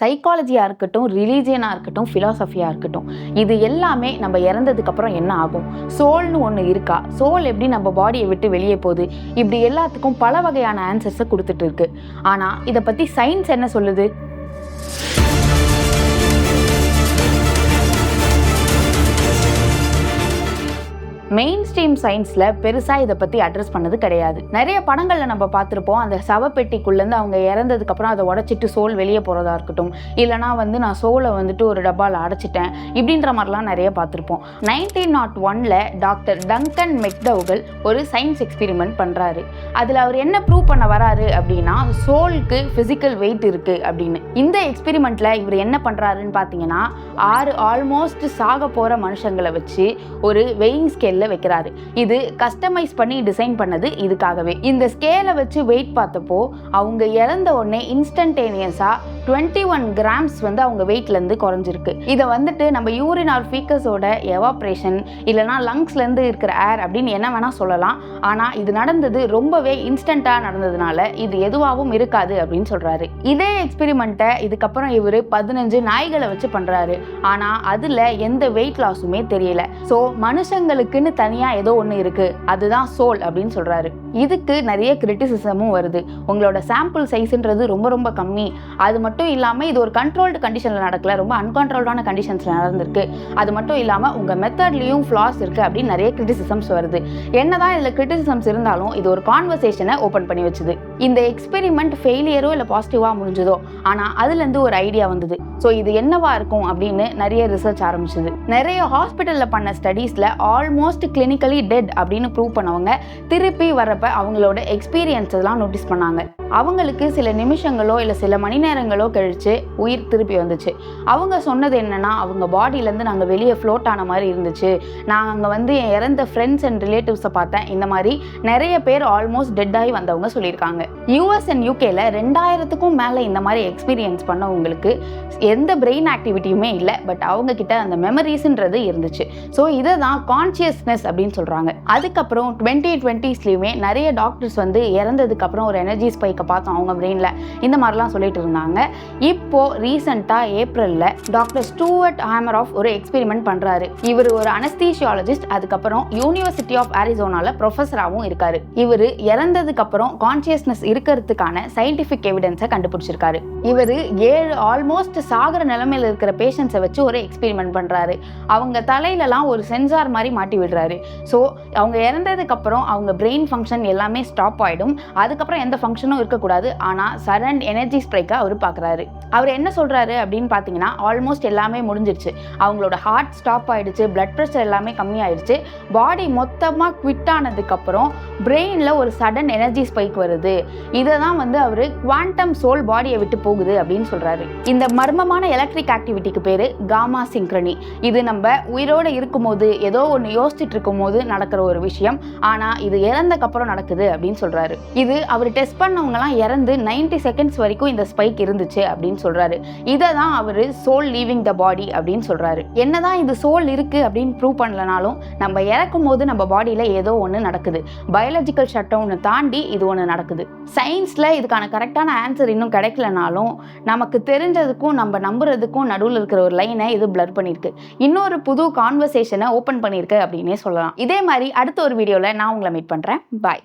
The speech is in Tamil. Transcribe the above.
சைக்காலஜியாக இருக்கட்டும் ரிலீஜியனாக இருக்கட்டும் ஃபிலாசபியாக இருக்கட்டும் இது எல்லாமே நம்ம இறந்ததுக்கப்புறம் என்ன ஆகும்? சோல்னு ஒன்று இருக்கா? சோல் எப்படி நம்ம பாடியை விட்டு வெளியே போகுது? இப்படி எல்லாத்துக்கும் பல வகையான ஆன்சர்ஸை கொடுத்துட்டு இருக்கு. ஆனால் இதை பற்றி சயின்ஸ் என்ன சொல்லுது? மெயின் சயின்ஸில் பெருசாக இதை பற்றி அட்ரஸ் பண்ணது கிடையாது. நிறைய படங்களில் நம்ம பார்த்துருப்போம் அந்த சவப்பெட்டிக்குள்ளேருந்து அவங்க இறந்ததுக்கப்புறம் அதை உடச்சிட்டு சோல் வெளியே போகிறதா இருக்கட்டும். இல்லைனா வந்து நான் சோலை வந்துட்டு ஒரு டப்பாவில் அடைச்சிட்டேன் இப்படின்ற மாதிரிலாம் நிறைய பார்த்துருப்போம். நைன்டீன் நாட் ஒனில் டாக்டர் டங்கன் மெக்டவுகள் ஒரு சயின்ஸ் எக்ஸ்பெரிமெண்ட் பண்ணுறாரு அதில் அவர் என்ன ப்ரூவ் பண்ண வராரு அப்படின்னா சோலுக்கு ஃபிசிக்கல் வெயிட் இருக்குது அப்படின்னு. இந்த எக்ஸ்பெரிமெண்ட்டில் இவர் என்ன பண்ணுறாருன்னு பார்த்தீங்கன்னா ஆறு ஆல்மோஸ்ட் சாக போகிற மனுஷங்களை வச்சு ஒரு வெயிங் ஸ்கேலில் வைக்கிறாரு. இது கஸ்டமைஸ் பண்ணி டிசைன் பண்ணது இதுக்காகவே. இந்த ஸ்கேலை வச்சு வெயிட் பார்த்தப்போ அவங்க இறந்த உடனே இன்ஸ்டன்டேனியஸாக டுவெண்ட்டி ஒன் கிராம்ஸ் வந்து அவங்க வெயிட்லேருந்து குறைஞ்சிருக்கு. இதை வந்துட்டு நம்ம யூரின் ஆர் ஃபீக்கஸோட எவாப்ரேஷன் இல்லைனா லங்ஸ்லேருந்து இருக்கிற ஏர் அப்படின்னு என்ன வேணால் சொல்லலாம். ஆனால் இது நடந்தது ரொம்பவே இன்ஸ்டண்ட்டாக நடந்ததுனால இது எதுவாகவும் இருக்காது அப்படின்னு சொல்கிறாரு இதே எக்ஸ்பெரிமெண்ட்டை இதுக்கப்புறம் இவர் பதினஞ்சு நாய்களை வச்சு பண்ணுறாரு ஆனால் அதில் எந்த வெயிட் லாஸுமே தெரியல. ஸோ மனுஷங்களுக்குன்னு தனியாக ஏதோ ஒன்று இருக்குது அதுதான் சோல் அப்படின்னு சொல்கிறாரு இதுக்கு நிறைய கிரிட்டிசிசமும் வருது. உங்களோட சாம்பிள் சைஸ்ன்றது ரொம்ப ரொம்ப கம்மி. அது மட்டும் மட்டும் இல்லாமல் இது ஒரு கண்ட்ரோல்டு கண்டிஷனில் நடக்கல. ரொம்ப அன்கண்ட்ரோல்டான கண்டிஷன்ஸில் நடந்திருக்கு. அது மட்டும் இல்லாமல் உங்கள் மெத்தட்லேயும் ஃப்ளாஸ் இருக்குது அப்படின்னு நிறைய கிரிட்டிசிசம்ஸ் வருது. என்னதான் இதில் கிரிட்டிசிசம்ஸ் இருந்தாலும் இது ஒரு கான்வர்சேஷனை ஓப்பன் பண்ணி வச்சுது. இந்த எக்ஸ்பெரிமெண்ட் ஃபெயிலியரோ இல்லை பாசிட்டிவாக முடிஞ்சதோ? ஆனால் அதுலேருந்து ஒரு ஐடியா வந்தது. ஸோ இது என்னவா இருக்கும் அப்படின்னு நிறைய ரிசர்ச் ஆரம்பிச்சது. நிறைய ஹாஸ்பிட்டலில் பண்ண ஸ்டடீஸில் ஆல்மோஸ்ட் கிளினிக்கலி டெட் அப்படின்னு ப்ரூவ் பண்ணவங்க திருப்பி வரப்ப அவங்களோட எக்ஸ்பீரியன்ஸஸ்லாம் நோட்டீஸ் பண்ணாங்க. அவங்களுக்கு சில நிமிஷங்களோ இல்லை சில மணி நேரங்களோ கழித்து உயிர் திருப்பி வந்துச்சு. அவங்க சொன்னது என்னென்னா அவங்க பாடியிலேருந்து நாங்கள் வெளியே ஃப்ளோட் ஆன மாதிரி இருந்துச்சு. நான் அங்கே வந்து என் இறந்த ஃப்ரெண்ட்ஸ் அண்ட் ரிலேட்டிவ்ஸை பார்த்தேன். இந்த மாதிரி நிறைய பேர் ஆல்மோஸ்ட் டெட் ஆகி வந்தவங்க சொல்லியிருக்காங்க. யூஎஸ் அண்ட் யூகேல ரெண்டாயிரத்துக்கும் மேலே இந்த மாதிரி எக்ஸ்பீரியன்ஸ் பண்ணவங்களுக்கு எந்த பிரெயின் ஆக்டிவிட்டியுமே இல்லை. பட் அவங்க கிட்ட அந்த மெமரிஸ்ன்றது இருந்துச்சு. ஸோ இதை தான் கான்சியஸ்னஸ் அப்படின்னு சொல்கிறாங்க அதுக்கப்புறம் டுவெண்ட்டி டுவெண்ட்டிஸ்லையுமே நிறைய டாக்டர்ஸ் வந்து இறந்ததுக்கப்புறம் ஒரு எனர்ஜி ஸ்பைக்கை பார்த்தோம் அவங்க பிரெயினில் இந்த மாதிரிலாம் சொல்லிட்டு இருந்தாங்க. இப்போ ரீசெண்டாக ஏப்ரலில் டாக்டர் ஸ்டூவர்ட் ஹேமர் ஆஃப் ஒரு எக்ஸ்பெரிமெண்ட் பண்ணுறாரு இவர் ஒரு அனஸ்தீஷியாலஜிஸ்ட் அதுக்கப்புறம் யூனிவர்சிட்டி ஆஃப் ஆரிசோனால ப்ரொஃபஸராகவும் இருக்காரு. இவர் இறந்ததுக்கப்புறம் கான்சியஸ்னஸ் இருக்கிறதுக்கான சயின்டிஃபிக் எவிடன்ஸை கண்டுபிடிச்சிருக்காரு. இவர் ஏழு ஆல்மோஸ்ட் சாகிற நிலைமையில் இருக்கிற பேஷண்ட்ஸை வச்சு ஒரு எக்ஸ்பெரிமெண்ட் பண்ணுறாரு அவங்க தலையிலலாம் ஒரு சென்சார் மாதிரி மாட்டி விடுறாரு. ஸோ அவங்க இறந்ததுக்கப்புறம் அவங்க பிரெயின் ஃபங்க்ஷன் எல்லாமே ஸ்டாப் ஆகிடும் அதுக்கப்புறம் எந்த ஃபங்க்ஷனும் இருக்கக்கூடாது. ஆனால் சடன் எனர்ஜி ஸ்ப்ரைக்காக அவர் பார்க்குறாரு அவர் என்ன சொல்கிறாரு அப்படின்னு பார்த்தீங்கன்னா ஆல்மோஸ்ட் எல்லாமே முடிஞ்சிருச்சு. அவங்களோட ஹார்ட் ஸ்டாப் ஆகிடுச்சு பிளட் ப்ரெஷர் எல்லாமே கம்மியாயிடுச்சு பாடி மொத்தமாக குவிட் ஆனதுக்கப்புறம் பிரெயினில் ஒரு சடன் எனர்ஜி ஸ்பைக் வருது. இதை தான் வந்து அவர் குவாண்டம் சோல் பாடியை விட்டு போகுது அப்படின்னு சொல்கிறாரு இந்த மர்மமான எலக்ட்ரிக் ஆக்டிவிட்டிக்கு பேர் காமா சிங்க்ரணி இது நம்ம உயிரோடு இருக்கும்போது ஏதோ ஒன்று யோசிச்சுட்டு இருக்கும்போது நடக்கிற ஒரு விஷயம். ஆனால் இது இறந்தக்கப்புறம் நடக்குது அப்படின்னு சொல்கிறாரு இது அவர் டெஸ்ட் அவங்கலாம் இறந்து நைன்டி செகண்ட்ஸ் வரைக்கும் இந்த ஸ்பைக் இருந்துச்சு அப்படின்னு சொல்கிறாரு இதை தான் அவர் சோல் லீவிங் த பாடி அப்படின்னு சொல்கிறாரு என்னதான் இது சோல் இருக்குது அப்படின்னு ப்ரூவ் பண்ணலனாலும் நம்ம இறக்கும் போது நம்ம பாடியில் ஏதோ ஒன்று நடக்குது. பயாலஜிக்கல் ஷட் ஒன்று தாண்டி இது ஒன்று நடக்குது. சயின்ஸில் இதுக்கான கரெக்டான ஆன்சர் இன்னும் கிடைக்கலனாலும் நமக்கு தெரிஞ்சதுக்கும் நம்ம நம்புறதுக்கும் நடுவில் இருக்கிற ஒரு லைனை இது பிளர் பண்ணியிருக்கு இன்னொரு புது கான்வர்சேஷனை ஓப்பன் பண்ணியிருக்கு அப்படின்னே சொல்லலாம். இதே மாதிரி அடுத்த ஒரு வீடியோவில் நான் உங்களை மீட் பண்ணுறேன் பாய்